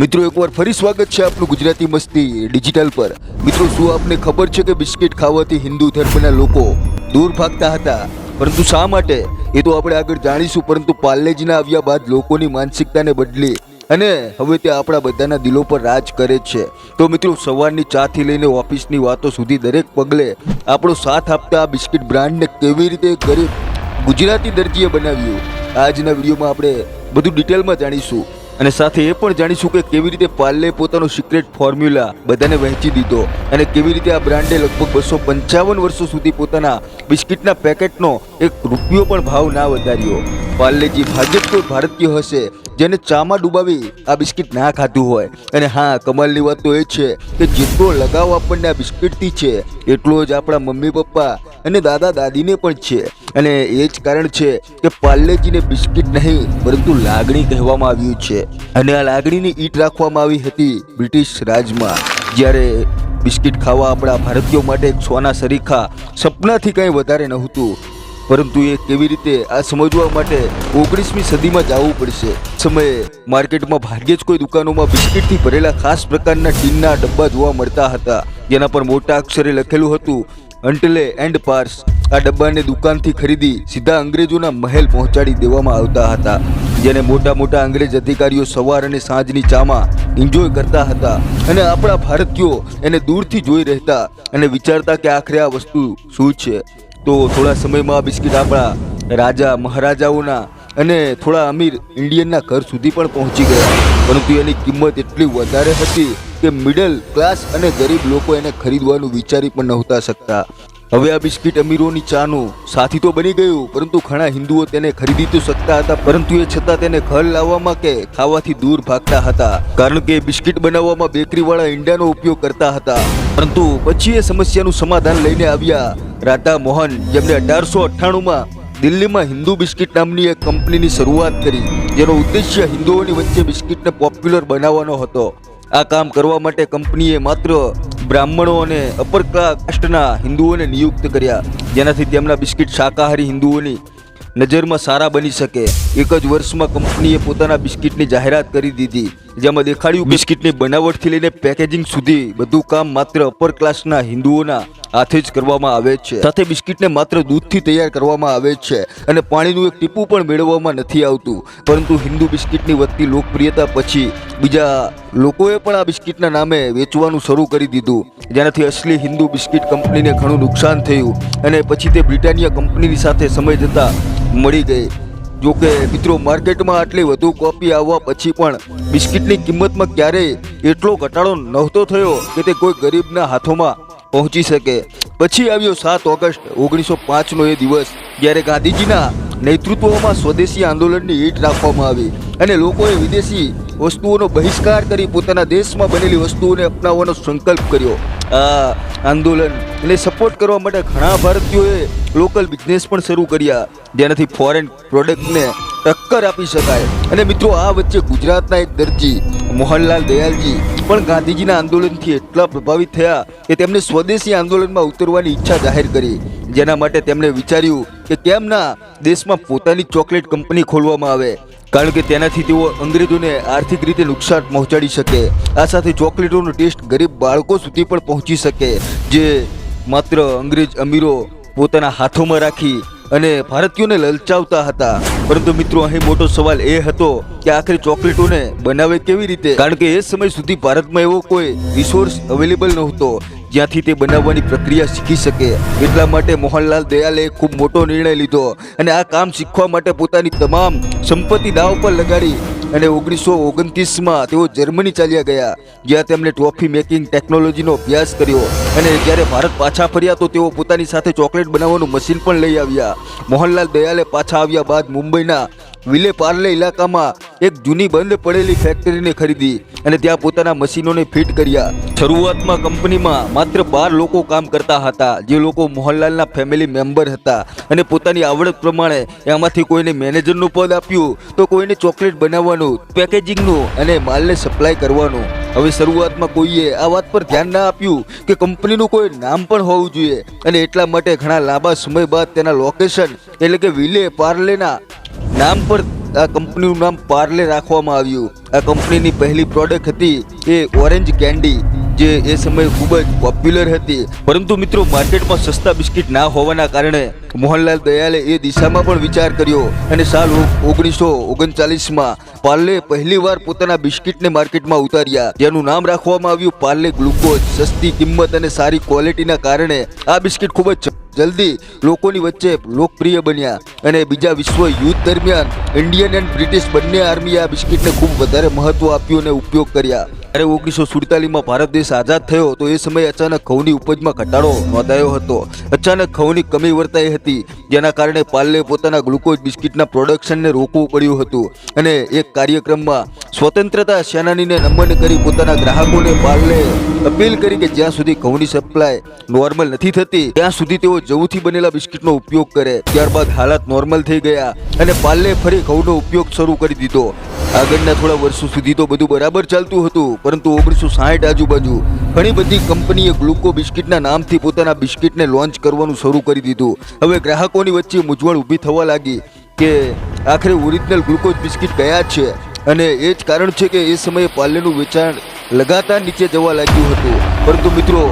મિત્રો, એકવાર ફરી સ્વાગત છે આપનું ગુજરાતી મસ્તી ડિજિટલ પર. મિત્રો, શું આપને ખબર છે કે બિસ્કિટ ખાવાથી હિન્દુ ધર્મના લોકો દૂર ભાગતા હતા? પરંતુ શા માટે? એ તો આપણે આગળ જાણીશું, પરંતુ પાર્લેજીના આવ્યા બાદ લોકોની માનસિકતાને બદલી. અને હવે તે આપણા બધાના દિલો પર રાજ કરે છે. તો મિત્રો, સવારની ચાથી લઈને ઓફિસની વાતો સુધી દરેક પગલે આપણો સાથ આપતા આ બિસ્કિટ બ્રાન્ડને કેવી રીતે ગરીબ ગુજરાતી દરજીએ બનાવ્યું? આજના વિડીયોમાં આપણે બધું ડિટેલમાં જાણીશું. અને સાથે એ પણ જાણીશું કે કેવી રીતે પાર્લે પોતાનો સિક્રેટ ફોર્મ્યુલા બધાને વહેંચી દીધો અને કેવી રીતે આ બ્રાન્ડે લગભગ બસો પંચાવન વર્ષો સુધી પોતાના બિસ્કિટના પેકેટનો એક રૂપિયો પણ ભાવ ના વધાર્યો. પાર્લેજી ભાગ્યે કોઈ ભારતીય હશે જેને ચામાં ડૂબાવી આ બિસ્કિટ ના ખાધું હોય. અને હા, કમાલની વાત તો એ છે કે જેટલો લગાવ આપણને આ બિસ્કિટથી છે, એટલો જ આપણા મમ્મી પપ્પા અને દાદા દાદીને પણ છે. અને એ જ કારણ છે કે પાર્લેજીને બિસ્કિટ નહીં, પરંતુ લાગણી કહેવામાં આવ્યું છે. અને આ લાગણીની ઈટ રાખવામાં આવી હતી બ્રિટિશ રાજમાં. જ્યારે બિસ્કિટ ખાવા આપણા ભારતીયો માટે એક સોના સરીખા સપનાથી કંઈ વધારે નહોતું. પરંતુ એ કેવી રીતે આ સમજવા માટે ઓગણીસમી સદીમાં જવું પડશે? સમયે માર્કેટમાં ભાગ્યે જ કોઈ દુકાનોમાં બિસ્કિટથી ભરેલા ખાસ પ્રકારના ટીનના ડબ્બા જોવા મળતા હતા. જેના પર મોટા અક્ષરે લખેલું હતું, અંટલે એન્ડ પાર્સ. આ ડબ્બાને દુકાનથી ખરીદી સીધા અંગ્રેજોના મહેલ પહોંચાડી દેવામાં આવતા હતા. જેને મોટા મોટા અંગ્રેજ અધિકારીઓ સવાર અને સાંજની ચામાં એન્જોય કરતા હતા. અને આપણા ભારતીયો એને દૂરથી જોઈ રહેતા અને વિચારતા કે આખરે આ વસ્તુ શું છે? તો થોડા સમયમાં આ બિસ્કિટ આપણા રાજા મહારાજાઓના અને થોડા અમીર ઇન્ડિયનના ઘર સુધી પણ પહોંચી ગયા. પરંતુ એની કિંમત એટલી વધારે હતી કે મિડલ ક્લાસ અને ગરીબ લોકો એને ખરીદવાનું વિચારી પણ નહોતા શકતા. હવે આ બિસ્કિટ અમીરોની ચાનું સાથી તો બની ગયું, પરંતુ ઘણા હિન્દુઓ તેને ખરીદી તો શકતા હતા, પરંતુ એ છતાં તેને ઘર લાવવામાં કે ખાવાથી દૂર ભાગતા હતા. કારણ કે બિસ્કિટ બનાવવામાં બેકરીવાળા ઈંડાનો ઉપયોગ કરતા હતા. પરંતુ પછી એ સમસ્યાનું સમાધાન લઈને આવ્યા. રાધા મોહન જેમને અઢારસો અઠ્ઠાણુંમાં દિલ્હીમાં હિન્દુ બિસ્કિટ નામની એક કંપનીની શરૂઆત કરી, જેનો ઉદ્દેશ્ય હિન્દુઓની વચ્ચે બિસ્કિટને પોપ્યુલર બનાવવાનો હતો. આ કામ કરવા માટે કંપનીએ માત્ર બ્રાહ્મણો અને અપર કાસ્ટના હિન્દુઓને નિયુક્ત કર્યા. જેનાથી તેમના બિસ્કિટ શાકાહારી હિન્દુઓની નજરમાં સારા બની શકે. એક જ વર્ષમાં કંપનીએ પોતાના બિસ્કિટની જાહેરાત કરી દીધી. જેમાં દેખાડ્યું બિસ્કિટની બનાવટથી લઈને પેકેજિંગ સુધી બધું કામ માત્ર અપર ક્લાસના હિન્દુઓના હાથે જ કરવામાં આવે છે. સાથે બિસ્કિટને માત્ર દૂધથી તૈયાર કરવામાં આવે છે અને પાણીનું એક ટીપું પણ મેળવવામાં નથી આવતું. પરંતુ હિન્દુ બિસ્કિટની વધતી લોકપ્રિયતા પછી બીજા લોકોએ પણ આ બિસ્કિટના નામે વેચવાનું શરૂ કરી દીધું. જેનાથી અસલી હિન્દુ બિસ્કિટ કંપનીને ઘણું નુકસાન થયું અને પછી તે બ્રિટાનિયા કંપનીની સાથે સમય જતાં મળી ગઈ. જોકે મિત્રો માર્કેટમાં આટલી વધુ કોપી આવવા પછી પણ બિસ્કિટની કિંમતમાં ક્યારેય એટલો ઘટાડો નહોતો થયો કે તે કોઈ ગરીબના હાથોમાં પહોંચી શકે. પછી આવ્યો સાત ઓગસ્ટ, ઓગણીસો પાંચનો એ દિવસ, જ્યારે ગાંધીજીના નેતૃત્વમાં સ્વદેશી આંદોલનની ઈટ રાખવામાં આવી અને લોકોએ વિદેશી વસ્તુઓનો બહિષ્કાર કરી પોતાના દેશમાં બનેલી વસ્તુઓને અપનાવવાનો સંકલ્પ કર્યો. આ આંદોલન એને સપોર્ટ કરવા માટે ઘણા ભારતીયોએ લોકલ બિઝનેસ પણ શરૂ કર્યા. જેનાથી ફોરેન પ્રોડક્ટને ટક્કર આપી શકાય. અને મિત્રો, આ વચ્ચે ગુજરાતના એક દરજી, મોહનલાલ દયાલજી પણ ગાંધીજીના આંદોલનથી એટલા પ્રભાવિત થયા કે તેમને સ્વદેશી આંદોલનમાં ઉતરવાની ઈચ્છા જાહેર કરી. જેના માટે તેમણે વિચાર્યું કે કેમ ના દેશમાં પોતાની ચોકલેટ કંપની ખોલવામાં આવે. કારણ કે તેનાથી તેઓ અંગ્રેજોને આર્થિક રીતે નુકસાન પહોંચાડી શકે. આ સાથે ચોકલેટોનો ટેસ્ટ ગરીબ બાળકો સુધી પણ પહોંચી શકે. જે માત્ર અંગ્રેજ અમીરો પોતાના હાથોમાં રાખી અને ભારતીયોને લલચાવતા હતા. પરંતુ મિત્રો, અહીં મોટો સવાલ એ હતો કે આખરે ચોકલેટોને બનાવે કેવી રીતે? કારણ કે એ સમય સુધી ભારતમાં એવો કોઈ રિસોર્સ અવેલેબલ નહોતો. જ્યાંથી તે બનાવવાની પ્રક્રિયા શીખી શકે. એટલા માટે મોહનલાલ દયાલે ખૂબ મોટો નિર્ણય લીધો અને આ કામ શીખવા માટે પોતાની તમામ સંપત્તિ દાવ પર લગાડી અને ઓગણીસો ઓગણત્રીસમાં તેઓ જર્મની ચાલ્યા ગયા, જ્યાં તેમણે ટ્રોફી મેકિંગ ટેકનોલોજીનો અભ્યાસ કર્યો અને જ્યારે ભારત પાછા ફર્યા તો તેઓ પોતાની સાથે ચોકલેટ બનાવવાનું મશીન પણ લઈ આવ્યા. મોહનલાલ દયાલે પાછા આવ્યા બાદ મુંબઈના વિલે પાર્લે ઇલાકામાં એક જૂની બંધ પડેલી ફેક્ટરીને ખરીદી અને ત્યાં પોતાના મશીનોને ફિટ કર્યા. શરૂઆતમાં કંપનીમાં માત્ર બાર લોકો કામ કરતા હતા, જે લોકો મોહનલાલના ફેમિલી મેમ્બર હતા અને પોતાની આવડત પ્રમાણે એમાંથી કોઈને મેનેજરનું પદ આપ્યું તો કોઈને ચોકલેટ બનાવવાનું પેકેજિંગનું અને માલને સપ્લાય કરવાનું. હવે શરૂઆતમાં કોઈએ આ વાત પર ધ્યાન ના આપ્યું કે કંપનીનું કોઈ નામ પણ હોવું જોઈએ અને એટલા માટે ઘણા લાંબા સમય બાદ તેના લોકેશન એટલે કે વિલે પાર્લેના નામ પર આ કંપનીનું નામ પાર્લે રાખવામાં આવ્યું. આ કંપનીની પહેલી પ્રોડક્ટ હતી એ ઓરેન્જ કેન્ડી. જે એ સમયે ખૂબ જ પોપ્યુલર હતી. પરંતુ મિત્રો માર્કેટમાં સસ્તા બિસ્કિટ ના હોવાના કારણે મોહનલાલ દયાલે એ દિશામાં પણ વિચાર કર્યો અને સાલ ઓગણીસો ઓગણચાલીસમાં પાર્લે પહેલીવાર પોતાના બિસ્કિટને માર્કેટમાં ઉતાર્યા. જેનું નામ રાખવામાં આવ્યું પાર્લે ગ્લુકોઝ. સસ્તી કિંમત અને સારી ક્વોલિટીના કારણે આ બિસ્કિટ ખૂબ જ જલ્દી લોકોની વચ્ચે લોકપ્રિય બન્યા અને બીજા વિશ્વ યુદ્ધ દરમિયાન ઇન્ડિયન એન્ડ બ્રિટિશ બંને આર્મીએ આ બિસ્કિટને ખૂબ વધારે મહત્વ આપ્યું અને ઉપયોગ કર્યા. ત્યારે ઓગણીસો સુડતાલીસમાં ભારત દેશ આઝાદ થયો તો એ સમયે અચાનક ઘઉંની ઉપજમાં ઘટાડો નોંધાયો હતો. અચાનક ઘઉંની કમી વર્તાઈ હતી, જેના કારણે પાર્લે પોતાના ગ્લુકોઝ બિસ્કિટના પ્રોડક્શનને રોકવું પડ્યું હતું. અને એક કાર્યક્રમમાં સ્વતંત્રતા સેનાનીને નમન કરી પોતાના ગ્રાહકોને પાર્લે અપીલ કરી કે જ્યાં સુધી ઘઉંની સપ્લાય નોર્મલ નથી થતી, ત્યાં સુધી તેઓ જવથી બનેલા બિસ્કિટનો ઉપયોગ કરે. ત્યારબાદ હાલાત નોર્મલ થઈ ગયા અને પાર્લે ફરી ઘઉંનો ઉપયોગ શરૂ કરી દીધો. આગળના થોડા વર્ષો સુધી તો બધું બરાબર ચાલતું હતું પરંતુ ઓગણીસો સાઠ આજુબાજુ ઘણી બધી કંપનીએ ગ્લુકો બિસ્કિટના નામથી પોતાના બિસ્કિટને લોન્ચ કરવાનું શરૂ કરી દીધું. હવે ગ્રાહકોની વચ્ચે મૂંઝવણ ઊભી થવા લાગી કે આખરે ઓરિજિનલ ગ્લુકોઝ બિસ્કિટ કયા છે? અને એ જ કારણ છે કે એ સમયે પાર્લેનું વેચાણ લગાતાર નીચે જવા લાગ્યું હતું. પરંતુ મિત્રો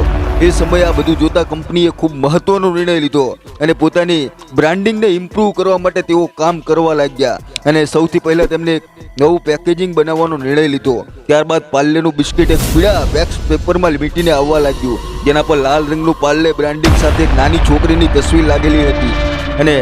એ સમયે આ બધું જોતા કંપનીએ ખૂબ મહત્વનો નિર્ણય લીધો અને પોતાની બ્રાન્ડિંગને ઇમ્પ્રૂવ કરવા માટે તેઓ કામ કરવા લાગ્યા અને સૌથી પહેલાં તેમને નવું પેકેજિંગ બનાવવાનો નિર્ણય લીધો. ત્યારબાદ પાર્લેનું બિસ્કિટ એક પીળા વેક્સ પેપરમાં મીટીને આવવા લાગ્યું, જેના પર લાલ રંગનું પાર્લે બ્રાન્ડિંગ સાથે નાની છોકરીની તસવીર લાગેલી હતી. અને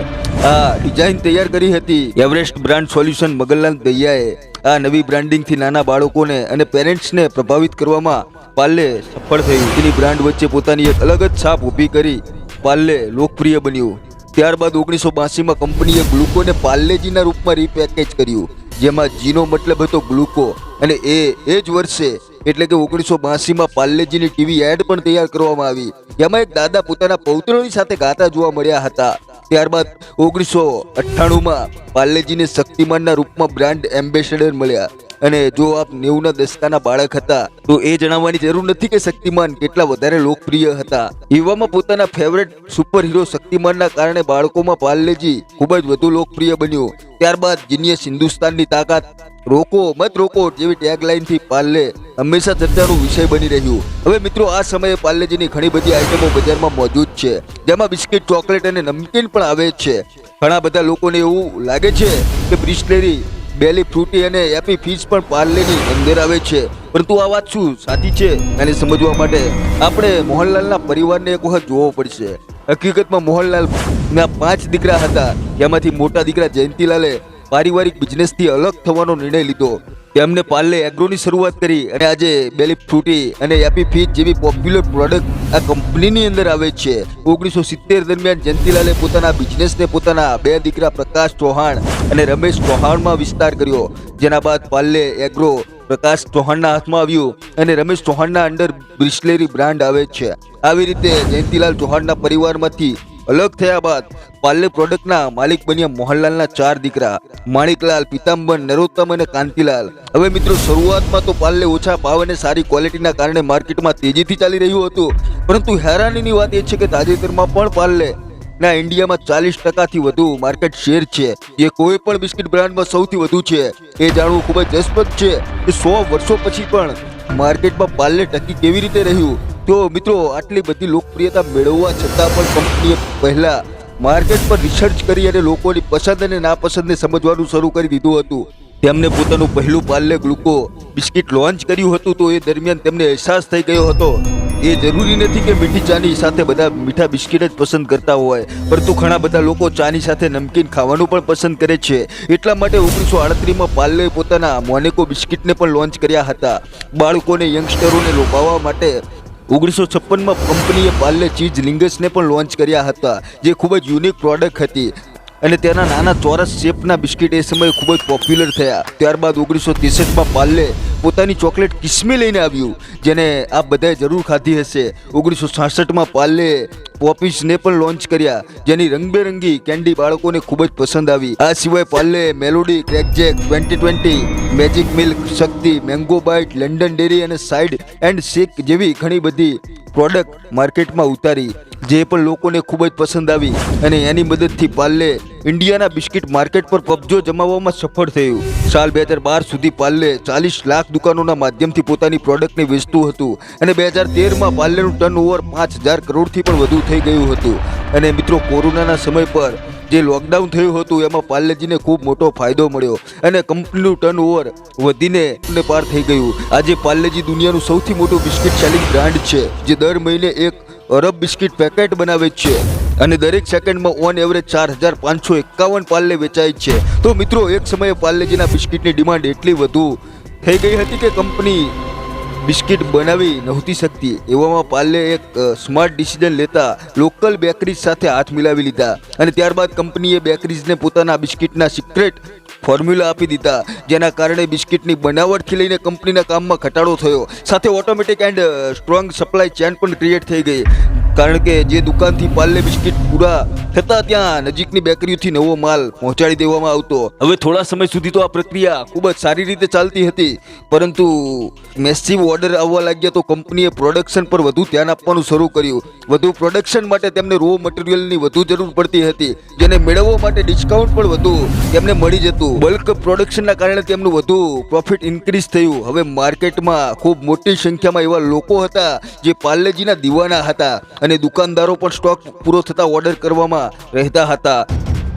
આ ડિઝાઇન તૈયાર કરી હતી. એવરેસ્ટ બ્રાન્ડ સોલ્યુશન મગનલાલ દૈયાએ. આ નવી બ્રાન્ડિંગથી નાના બાળકોને અને પેરેન્ટ્સને પ્રભાવિત કરવામાં પાલ્લે સફળ થયું. તેની બ્રાન્ડ વચ્ચે પોતાની એક અલગ જ છાપ ઊભી કરી પાલ્લે લોકપ્રિય બન્યું. ત્યારબાદ ઓગણીસો બાસીમાં કંપનીએ ગ્લુકોને પાલ્લેજીના રૂપમાં રીપેકેજ કર્યું, જેમાં જીનો મતલબ હતો ગ્લુકો. અને એ એ જ વર્ષે એટલે કે ઓગણીસો બાસીમાં પાલ્લેજીની ટીવી એડ પણ તૈયાર કરવામાં આવી. જેમાં એક દાદા પોતાના પૌત્રોની સાથે ગાતા જોવા મળ્યા હતા. ત્યારબાદ ઓગણીસો અઠ્ઠાણુંમાં પાર્લેજીને શક્તિમાનના રૂપમાં બ્રાન્ડ એમ્બેસેડર મળ્યા. અને જો આપ નેવુંના દસકાના બાળક હતા, તો એ જણાવવાની જરૂર નથી કે શક્તિમાન કેટલા વધારે લોકપ્રિય હતા. એવામાં પોતાના ફેવરેટ સુપર હીરો શક્તિમાનના કારણે બાળકોમાં પાર્લેજી ખૂબ જ વધુ લોકપ્રિય બન્યું. ત્યારબાદ જીનિયસ હિન્દુસ્તાનની તાકાત રોકો, મત રોકો જેવી ટેગલાઇનથી પાર્લે હંમેશા ચર્ચાનો વિષય બની રહ્યું. હવે મિત્રો, આ સમયે પાર્લેજીની ઘણી બધી આઇટમો બજારમાં મોજૂદ છે. જેમાં બિસ્કિટ, ચોકલેટ અને નમકીન પણ આવે છે. ઘણા બધા લોકોને એવું લાગે છે કે બ્રિસ્લેરી બેલી ફ્રૂટી અને એપી ફીસ પણ પાર્લેની અંદર આવે છે. પરંતુ આ વાત શું સાચી છે એને સમજવા માટે આપણે મોહનલાલના પરિવારને એક વખત જોવો પડશે. હકીકતમાં મોહનલાલ ના પાંચ દીકરા હતા. જેમાંથી મોટા દીકરા જયંતિલાલે પારિવારિક બિઝનેસથી અલગ થવાનો નિર્ણય લીધો. તેમને પાર્લે એગ્રોની શરૂઆત કરી અને આજે બેલી ફ્રૂટી અને એપી ફીજ જેવી પોપ્યુલર પ્રોડક્ટ આ કંપનીની અંદર આવે છે. ઓગણીસો સિત્તેર દરમિયાન જયંતિલાલે પોતાના બિઝનેસને પોતાના બે દીકરા પ્રકાશ ચૌહાણ અને રમેશ ચૌહાણમાં વિસ્તાર કર્યો. જેના બાદ પાર્લે એગ્રો પ્રકાશ ચૌહાણના હાથમાં આવ્યું અને રમેશ ચૌહાણના અંડર બ્રિસ્લેરી બ્રાન્ડ આવે છે. આવી રીતે જયંતિલાલ ચૌહાણના પરિવારમાંથી અલગ થયા બાદ પાર્લે પ્રોડક્ટના માલિક બન્યા મોહનલાલના ચાર દીકરા, માણિકલાલ, પિતાંબર, નરોત્તમ અને કાંતિલાલ. હવે મિત્રો, શરૂઆતમાં તો પાર્લે ઓછા ભાવ અને સારી ક્વોલિટીના કારણે માર્કેટમાં તેજીથી ચાલી રહ્યું હતું. પરંતુ હેરાનીની વાત એ છે કે તાજેતરમાં પણ પાર્લે ના ઇન્ડિયામાં ચાલીસ ટકાથી વધુ માર્કેટ શેર છે. જે કોઈ પણ બિસ્કિટ બ્રાન્ડમાં સૌથી વધુ છે. એ જાણવું ખૂબ જ રસપ્રદ છે કે સો વર્ષો પછી પણ માર્કેટમાં પાર્લે ટકી કેવી રીતે રહ્યું? તો મિત્રો, આટલી બધી લોકપ્રિયતા મેળવવા છતાં પણ કંપનીએ પહેલાં માર્કેટ પર રિસર્ચ કરી અને લોકોની પસંદ અને નાપસંદને સમજવાનું શરૂ કરી દીધું હતું. તેમને પોતાનું પહેલું પાર્લે ગ્લુકો બિસ્કિટ લોન્ચ કર્યું હતું તો એ દરમિયાન તેમને અહેસાસ થઈ ગયો હતો. એ જરૂરી નથી કે મીઠી ચાની સાથે બધા મીઠા બિસ્કિટ જ પસંદ કરતા હોય, પરંતુ ઘણા બધા લોકો ચાની સાથે નમકીન ખાવાનું પણ પસંદ કરે છે. એટલા માટે ઓગણીસો આડત્રીસમાં પાર્લે પોતાના મોનેકો બિસ્કિટને પણ લોન્ચ કર્યા હતા. બાળકોને યંગસ્ટરોને લોભાવવા માટે ઓગણીસો છપ્પનમાં કંપનીએ પાર્લે ચીઝ લિંગસને પણ લોન્ચ કર્યા હતા, જે ખૂબ જ યુનિક પ્રોડક્ટ હતી. અને તેના નાના ચોરસ શેપના બિસ્કિટ એ સમયે ખૂબ જ પોપ્યુલર થયા. ત્યારબાદ ઓગણીસો ત્રેસઠમાં પાર્લે પોતાની ચોકલેટ કિસ્મી લઈને આવ્યું, જેને આ બધાએ જરૂર ખાધી હશે. ઓગણીસો છાસઠમાં પાર્લે પોપીસને પણ લોન્ચ કર્યા, જેની રંગબેરંગી કેન્ડી બાળકોને ખૂબ જ પસંદ આવી. આ સિવાય Parle Melody, Crackjack, twenty twenty, Magic Milk, Shakti, mango bite, London dairy અને સાઇડ એન્ડ શેક જેવી ઘણી બધી પ્રોડક્ટ માર્કેટમાં ઉતારી. જે પણ લોકોને ખૂબ જ પસંદ આવી અને એની મદદથી પાર્લે ઇન્ડિયાના બિસ્કિટ માર્કેટ પર કબજો જમાવવામાં સફળ થયું. સાલ બે હજાર બાર સુધી પાર્લે ચાલીસ લાખ દુકાનોના માધ્યમથી પોતાની પ્રોડક્ટને વેચતું હતું અને બે હજાર તેરમાં પાર્લેનું ટર્ન ઓવર પાંચ હજાર કરોડથી પણ વધુ થઈ ગયું હતું. અને મિત્રો, કોરોનાના સમય પર જે લોકડાઉન થયું હતું, એમાં પાર્લેજીને ખૂબ મોટો ફાયદો મળ્યો અને કંપનીનું ટર્ન ઓવર વધીને પાર થઈ ગયું. આજે પાર્લેજી દુનિયાનું સૌથી મોટું બિસ્કિટ સેલિંગ બ્રાન્ડ છે, જે દર મહિને એક અરબ બિસ્કિટ પેકેટ બનાવે છે. અને દરેક સેકન્ડમાં ઓન એવરેજ ચાર હજાર પાંચસો એકાવન પાર્લે વેચાય છે. તો મિત્રો, એક સમયે પાર્લેજીના બિસ્કિટની ડિમાન્ડ એટલી વધુ થઈ ગઈ હતી કે કંપની બિસ્કિટ બનાવી નહોતી શકતી. એવામાં પાર્લે એક સ્માર્ટ ડિસિઝન લેતા લોકલ બેકરીઝ સાથે હાથ મિલાવી લીધા. અને ત્યારબાદ કંપનીએ બેકરીઝને પોતાના બિસ્કિટના સિક્રેટ ફોર્મ્યુલા આપી દીધા, જેના કારણે બિસ્કિટની બનાવટથી લઈને કંપનીના કામમાં ઘટાડો થયો. સાથે automatic and strong supply chain પણ ક્રિએટ થઈ ગઈ. કારણ કે જે દુકાનથી પાર્લે બિસ્કિટ પૂરા થતા ત્યાં નજીકની બેકરીઓથી નવો માલ પહોંચાડી દેવામાં આવતો. હવે થોડા સમય સુધી તો આ પ્રક્રિયા ખૂબ જ સારી રીતે ચાલતી હતી. પરંતુ મેસિવ ઓર્ડર આવવા લાગ્યા તો કંપનીએ પ્રોડક્શન પર વધુ ધ્યાન આપવાનું શરૂ કર્યું. વધુ પ્રોડક્શન માટે તેમને રો મટીરિયલની વધુ જરૂર પડતી હતી, જેને મેળવવા માટે ડિસ્કાઉન્ટ પણ વધુ તેમને મળી જતું. બલ્ક પ્રોડક્શનના કારણે તેમનું વધુ પ્રોફિટ ઇન્ક્રીઝ થયું. હવે માર્કેટમાં ખૂબ મોટી સંખ્યામાં એવા લોકો હતા જે પાર્લેજીના દીવાના હતા. અને દુકાનદારો પણ સ્ટોક પૂરો થતા ઓર્ડર કરવામાં રહેતા હતા.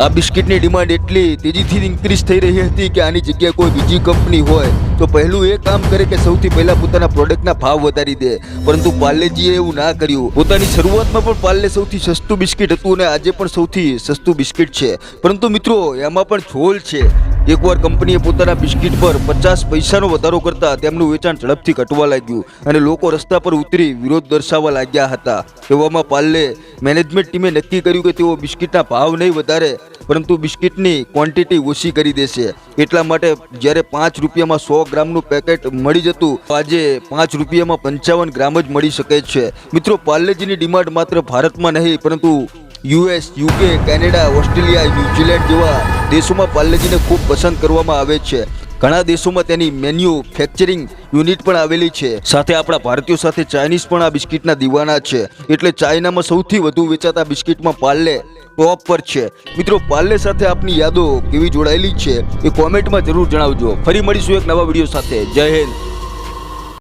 આ બિસ્કિટની ડિમાન્ડ એટલી તેજીથી ઇન્ક્રીઝ થઈ રહી હતી કે આની જગ્યાએ કોઈ બીજી કંપની હોય તો પહેલું એ કામ કરે કે સૌથી પહેલા પોતાના પ્રોડક્ટના ભાવ વધારી દે. પરંતુ પાર્લેજીએ એવું ના કર્યું. પોતાની શરૂઆતમાં પણ પાર્લે સૌથી સસ્તું બિસ્કિટ હતું અને આજે પણ સૌથી સસ્તું બિસ્કિટ છે. પરંતુ મિત્રો, એમાં પણ ઝોલ છે. એકવાર કંપનીએ પોતાના બિસ્કિટ પર પચાસ પૈસાનો વધારો કરતા તેમનું વેચાણ ઝડપથી ઘટવા લાગ્યું અને લોકો રસ્તા પર ઉતરી વિરોધ દર્શાવવા લાગ્યા હતા. એવામાં પાર્લે મેનેજમેન્ટ ટીમે નક્કી કર્યું કે તેઓ બિસ્કિટના ભાવ નહીં વધારે, પરંતુ બિસ્કિટની ક્વોન્ટિટી ઓછી કરી દેશે. એટલા માટે જ્યારે પાંચ રૂપિયામાં સો ગ્રામનું પેકેટ મળી જતું આજે પાંચ રૂપિયામાં પંચાવન ગ્રામ જ મળી શકે છે. મિત્રો પાર્લેજીની ડિમાન્ડ માત્ર ભારતમાં નહીં, પરંતુ US, UK, Canada, Australia, New Zealand જેવા દેશોમાં પાર્લેજીને ખૂબ પસંદ કરવામાં આવે છે. ઘણા દેશોમાં તેની મેન્યુફેક્ચરિંગ યુનિટ પણ આવેલી છે. સાથે આપણા ભારતીયો સાથે ચાઇનીઝ પણ આ બિસ્કિટના દીવાના છે. એટલે ચાઇનામાં સૌથી વધુ વેચાતા બિસ્કિટમાં પાર્લે ટોપ પર છે. મિત્રો પાર્લે સાથે આપની યાદો કેવી જોડાયેલી છે એ કોમેન્ટમાં જરૂર જણાવજો. ફરી મળીશું એક નવા વીડિયો સાથે. જય હિન્દ.